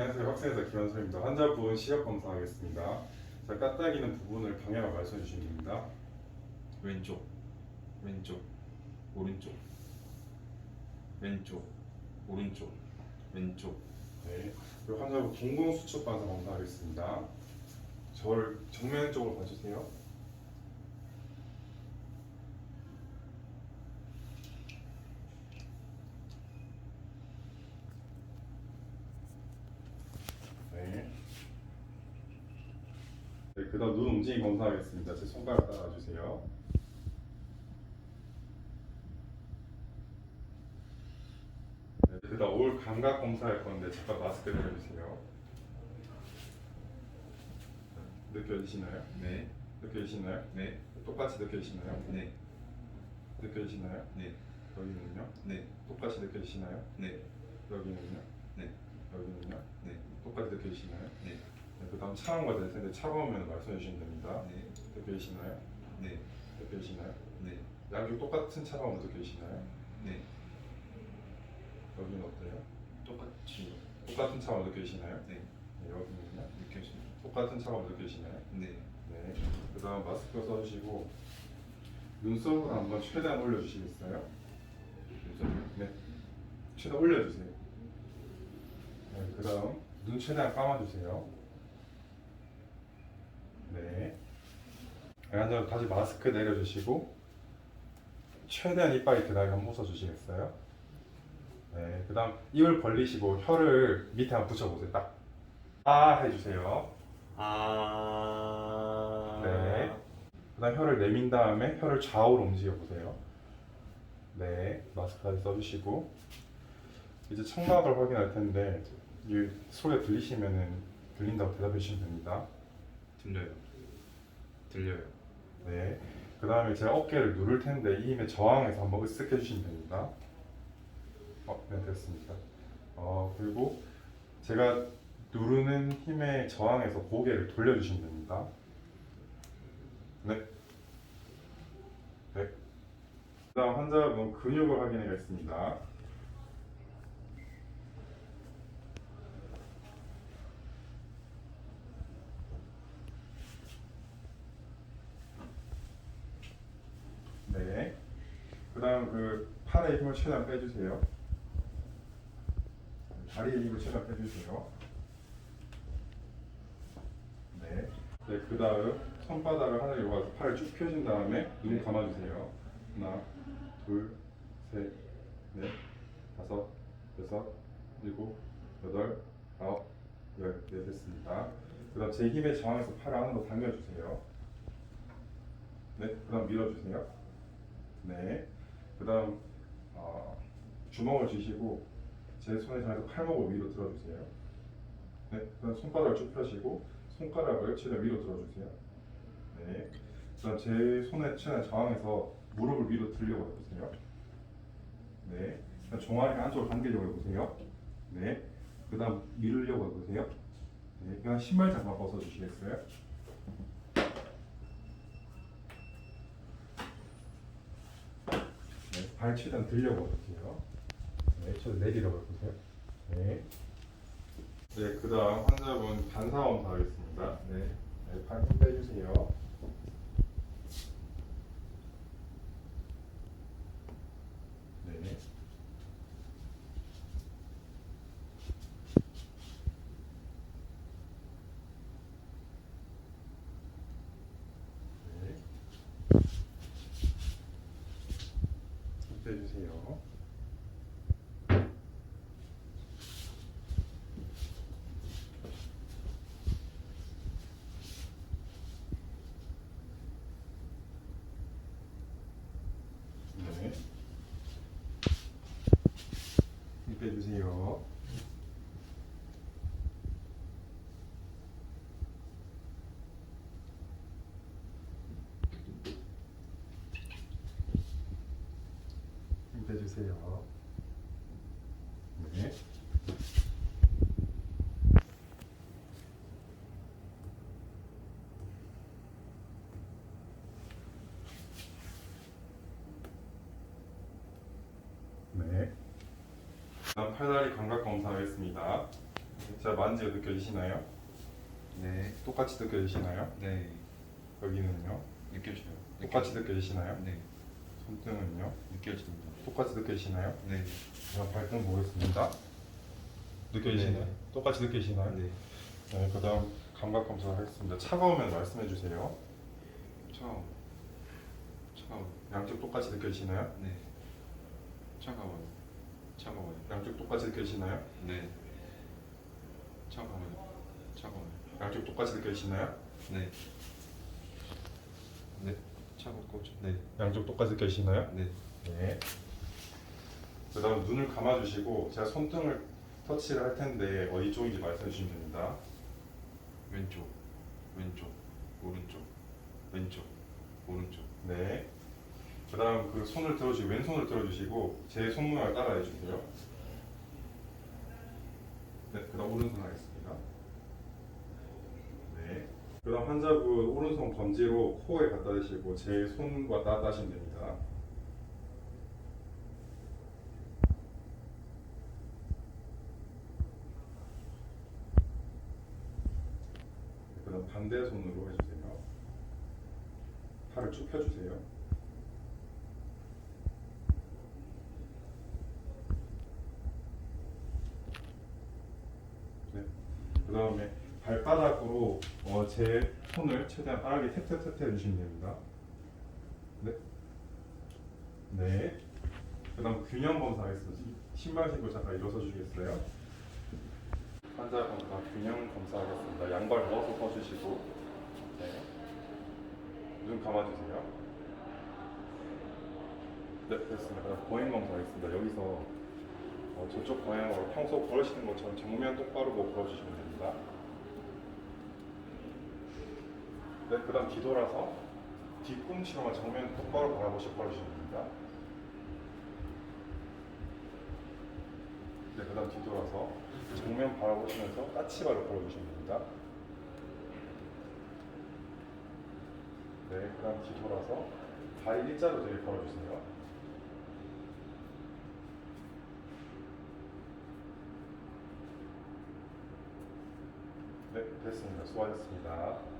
안녕하세요. 확진에서 김한솔입니다. 환자분 시력 검사하겠습니다. 자, 까딱이는 부분을 경향을 말씀해 주시면 됩니다. 왼쪽 왼쪽 오른쪽 왼쪽 오른쪽 왼쪽 네. 그리고 환자분 공공 수축 반사 검사하겠습니다. 저를 정면 쪽으로 봐주세요. 네. 네, 그다음 눈 움직임 검사하겠습니다. 제 손가락 따라주세요. 네, 그다음 올 감각 검사할 건데 잠깐 마스크 내려주세요. 느껴지시나요? 네 느껴지시나요? 네, 똑같이 느껴지시나요? 네, 느껴지시나요? 네, 여기는요? 네, 똑같이 느껴지시나요? 네, 여기는요? 네, 여기는요? 네, 똑같이 느껴지시나요? 네, 네, 그 다음 차가운 거될 텐데 차가우면 말씀해 주시면 됩니다. 네, 느껴지시나요? 네, 느껴지시나요? 네, 양쪽 똑같은 차가움 느껴지시나요? 네, 여기는 어때요? 똑같이 똑같은 차가움 느껴지시나요? 네, 네, 여기는요? 느껴집니다. 똑같은 차가움 느껴지시나요? 네, 네. 그 다음 마스크 써주시고 눈썹을 한번 최대한 올려주시겠어요? 눈썹을 네. 최대한 올려주세요. 네. 그 다음 눈 최대한 감아주세요. 네. 앉아 다시 마스크 내려주시고 최대한 이빨이 들어가게 한번 웃어주시겠어요? 네. 그 다음 입을 벌리시고 혀를 밑에 한번 붙여보세요. 딱. 아 해주세요. 아 네. 그 다음 혀를 내민 다음에 혀를 좌우로 움직여 보세요. 네, 마스크까지 써주시고 이제 청각을 확인할 텐데 이 소리 들리시면은 들린다고 대답해 주시면 됩니다. 들려요. 들려요. 네. 그 다음에 제가 어깨를 누를 텐데 이 힘에 저항해서 한번 으쓱 해주시면 됩니다. 어, 네 됐습니다. 어 그리고 제가 누르는 힘에 저항해서 고개를 돌려주시면 됩니다. 네. 네. 그 다음 환자분 근육을 확인하겠습니다. 네. 그 팔의 힘을 최대한 빼주세요. 다리의 힘을 최대한 빼주세요. 네. 네. 그 다음 손바닥을 하늘에 올라가서 팔을 쭉 펴신 다음에 눈 감아주세요. 하나, 둘, 셋, 넷, 다섯, 여섯, 일곱, 여덟, 아홉, 열. 네 됐습니다. 그 다음 제 힘에 저항해서 팔을 안으로 당겨주세요. 네. 그 다음 밀어주세요. 네. 그다음 어, 주먹을 쥐시고 제 손에 잡아서 팔목을 위로 들어주세요. 네. 그다음 손바닥을 쭉 펴시고 손가락을 최대한 위로 들어주세요. 네. 그다음 제 손에 최대한 저항해서 무릎을 위로 들려고 해보세요. 네. 그다음 종아리 안쪽으로 당기려고 해보세요. 네. 그다음 밀으려고 해보세요. 네. 그다음 신발 잠깐 벗어주시겠어요? 네, 발 최대한 들려고 해보세요. 네, 최대한 내리려고 해보세요. 네. 네, 그 다음 환자분 반사원 하겠습니다. 네, 네 팔좀 빼주세요. 네. 네. 손 빼주세요. 네. 힘 빼주세요. 힘 빼주세요. 네. 네. 다음 팔다리 감각 검사하겠습니다. 네. 자, 만지가 느껴지시나요? 네. 똑같이 느껴지시나요? 네. 여기는요? 느껴져요. 똑같이 느껴지시나요? 네. 손등은요? 느껴집니다. 똑같이 느껴지시나요? 네. 그럼 발등 보겠습니다. 느껴지시나요? 네. 똑같이 느껴지시나요? 네. 네, 그 다음 감각 검사 하겠습니다. 차가우면 말씀해 주세요. 차가워. 차가워. 양쪽 똑같이 느껴지시나요? 네. 차가워요. 차가워요. 양쪽 똑같이 느껴지시나요? 네. 차가워요. 차가워요. 양쪽 똑같이 느껴지시나요? 네. 네. 차갑고 네. 양쪽 똑같이 느껴지시나요? 네. 네. 그 다음 눈을 감아주시고 제가 손등을 터치를 할 텐데 어디 쪽인지 말씀해 주시면 됩니다. 왼쪽. 왼쪽. 오른쪽. 왼쪽. 오른쪽. 네. 그 다음 그 손을 들어주시고 왼손을 들어주시고 제 손모양을 따라해 주세요. 네. 그 다음 오른손 하겠습니다. 네. 그 다음 환자분 오른손 검지로 코에 갖다 대시고 제 손과 따라하시면 됩니다. 네, 그 다음 반대 손으로 해주세요. 팔을 쭉 펴주세요. 네. 그 다음에 발바닥으로 어, 제 손을 최대한 빠르게 탭탭탭탭 해주시면 됩니다. 네. 네. 그 다음 균형 검사하겠습니다. 신발 신고 잠깐 일어서 주시겠어요? 환자분과 균형 검사하겠습니다. 양발 누워서 서주시고 네. 눈 감아주세요. 네, 됐습니다. 보행 검사하겠습니다. 여기서 어, 저쪽 방향으로 평소 걸으시는 것처럼 정면 똑바로 뭐 걸어주시면 됩니다. 네, 그 다음 뒤돌아서 뒤꿈치로만 정면 똑바로 바라보시고 걸으시면 됩니다. 네, 그 다음 뒤돌아서 정면 바라보시면서 까치발로 걸어주시면 됩니다. 네, 그 다음 뒤돌아서 다리 일자로 되게 걸어주세요. 네, 됐습니다. 수고하셨습니다.